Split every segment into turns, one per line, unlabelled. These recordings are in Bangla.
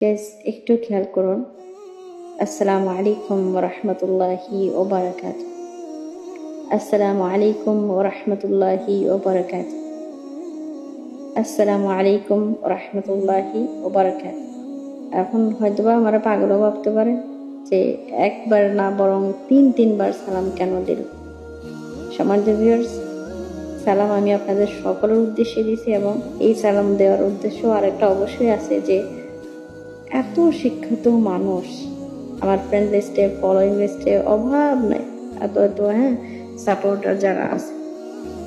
একটু খেয়াল করুন। আসসালামু আলাইকুম রহমতুল্লাহি ওবরাকাত। আসসালামু আলাইকুম রহমতুল্লাহি ওবরাকাত। আসসালামু আলাইকুম রহমতুল্লাহি ওবরাকাত। এখন হয়তোবা আমরা পাগলও ভাবতে পারে যে একবার না বরং তিন তিনবার সালাম কেন দিল। সমাজ ভিউয়ার্স সালাম আমি আপনাদের সকলের উদ্দেশ্যে দিছি এবং এই সালাম দেওয়ার উদ্দেশ্য আরেকটা অবশ্যই আছে যে এত শিক্ষিত মানুষ। আমার ফ্রেন্ড লিস্টে ফলোয়িং লিস্টে অভাব নাই। এত এত হ্যাঁ সাপোর্টার যারা আছে।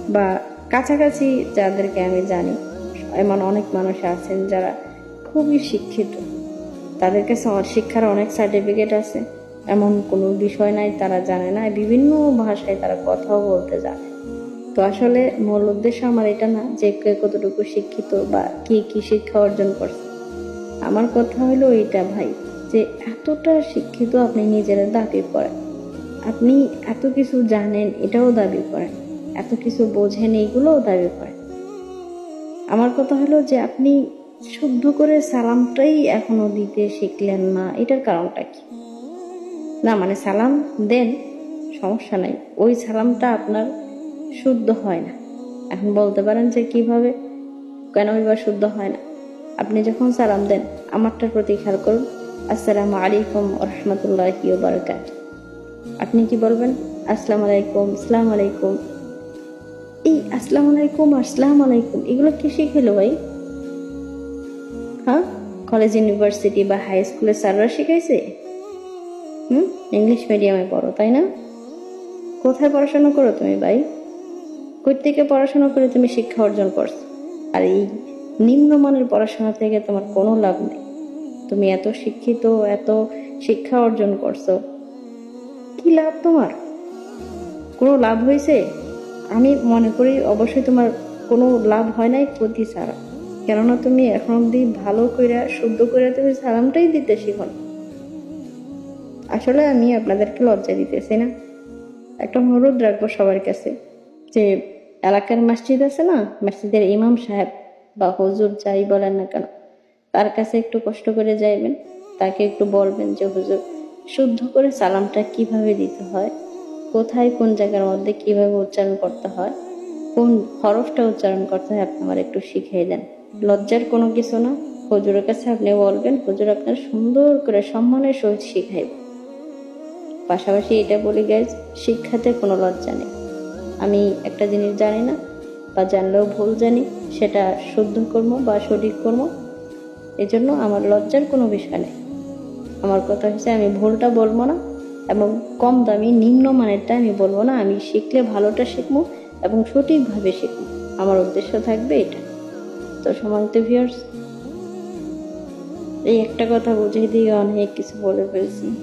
বা কাছাকাছি যাদেরকে আমি জানি, এমন অনেক মানুষ আছেন যারা খুবই শিক্ষিত। তাদের কাছে শিক্ষার অনেক সার্টিফিকেট আছে। এমন কোনো বিষয় নাই, তারা জানে না। বিভিন্ন ভাষায় তারা কথাও বলতে জানে। তো আসলে মূল উদ্দেশ্য আমার এটা না যে কতটুকু শিক্ষিত বা কি কি শিক্ষা অর্জন করছে। আমার কথা হলো এইটা ভাই, যে এতটা শিক্ষিত আপনি নিজেরা দাবি করেন। আপনি এত কিছু জানেন, এটাও দাবি করেন। এত কিছু বোঝেন, এইগুলোও দাবি করেন। আমার কথা হলো যে আপনি শুদ্ধ করে সালামটাই এখনও দিতে শিখলেন না, এটার কারণটা কি? না মানে সালাম দেন, সমস্যা নাই। ওই সালামটা আপনার শুদ্ধ হয় না। এখন বলতে পারেন যে কীভাবে? কেন এবার শুদ্ধ হয় না? আপনি যখন সালাম দেন, আমারটার প্রতি খেয়াল করুন। আসসালামু আলাইকুম রহমতুল্লাহ বারকাত আপনি কি বলবেন? আসসালামু আলাইকুম আসসালাম আলাইকুম। এই আসসালামু আলাইকুম, আসসালাম আলাইকুম, এগুলো কে শিখেলো ভাই? হ্যাঁ? কলেজ, ইউনিভার্সিটি বা হাই স্কুলের স্যাররা শিখাইছে? হুম? ইংলিশ মিডিয়ামে পড়ো, তাই না? কোথায় পড়াশোনা করো তুমি ভাই? কই থেকে পড়াশোনা করে তুমি শিক্ষা অর্জন করছ? আর এই নিম্নমানের পড়াশোনা থেকে তোমার কোনো লাভ নেই। তুমি এত শিক্ষিত, এত শিক্ষা অর্জন করছ। কি লাভ তোমার? কোনো লাভ হয়েছে? আমি মনে করি অবশ্যই তোমার কোনো লাভ হয় নাই ক্ষতি ছাড়া। কেননা তুমি এখন অব্দি ভালো করে শুদ্ধ করে তুমি সালামটাই দিতে শিখো আসলে আমি আপনাদেরকে লজ্জা দিতেছি না। একটা অনুরোধ রাখব সবার কাছে যে, এলাকার মসজিদ আছে না? মসজিদের ইমাম সাহেব বা হুজুর যাই বলেন না কেন তার কাছে একটু কষ্ট করে যাইবেন, তাকে একটু বলবেন যে, হুজুর, শুদ্ধ করে সালামটা কীভাবে দিতে হয়? কোথায়, কোন জায়গার মধ্যে কীভাবে উচ্চারণ করতে হয়? কোন হরফটা উচ্চারণ করতে হয়? আপনি আমার একটু শিখিয়ে দেন। লজ্জার কোনো কিছু না। হুজুরের কাছে আপনি বলবেন, হুজুর আপনার সুন্দর করে সম্মানের সহিত শিখাইবে। পাশাপাশি এটা বলি, গাইজ, শিক্ষাতে কোনো লজ্জা নেই। আমি একটা জিনিস জানি না বা জানলেও ভুল জানি সেটা শুদ্ধ কর্ম বা সঠিক কর্ম, এজন্য আমার লজ্জার কোনো বিষয় নেই। আমার কথা হচ্ছে, আমি ভুলটা বলব না এবং কম দামি নিম্নমানেরটা আমি বলব না। আমি শিখলে ভালোটা শিখব এবং সঠিকভাবে শিখব। আমার উদ্দেশ্য থাকবে এটা। তো সমান্ত ভিউয়ার্স এই একটা কথা বুঝিয়ে দিয়ে অনেক কিছু বলে ফেলছি।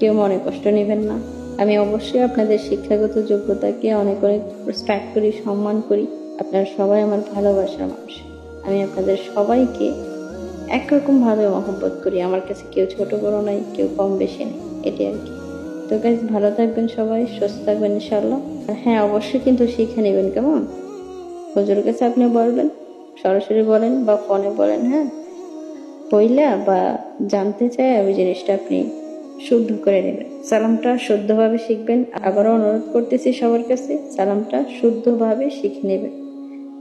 কেউ মনে কষ্ট নেবেন না। আমি অবশ্যই আপনাদের শিক্ষাগত যোগ্যতাকে অনেক অনেক রেসপেক্ট করি, সম্মান করি। আপনারা সবাই আমার ভালোবাসার মানুষ। আমি আপনাদের সবাইকে একরকম ভাবে মহব্বত করি। আমার কাছে কেউ ছোট বড় নাই, কেউ কম বেশি নেই, এটি আর কি। তো গাইজ ভালো থাকবেন সবাই, সুস্থ থাকবেন ইনশাল্লাহ আর হ্যাঁ অবশ্যই কিন্তু শিখে নেবেন, কেমন? হুজুর কাছে আপনি বলবেন, সরাসরি বলেন বা ফোনে বলেন হ্যাঁ? পইলা বা জানতে চাই ওই জিনিসটা আপনি শুদ্ধ করে নেবেন। সালামটা শুদ্ধভাবে শিখবেন। আবারও অনুরোধ করতেছি সবার কাছে, সালামটা শুদ্ধভাবে শিখে নেবেন।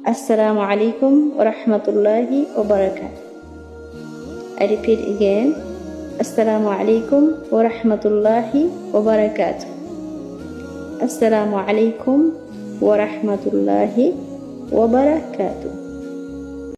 আসসালামু আলাইকুম রহমতুল্লাহি ওবরাকাত I repeat again. আসসালামু আলাইকুম ওরহমতুল্লাহি ওবরাকাত আসসালামু আলাইকুম ওরহমতুল্লাহি ওবরাকাতু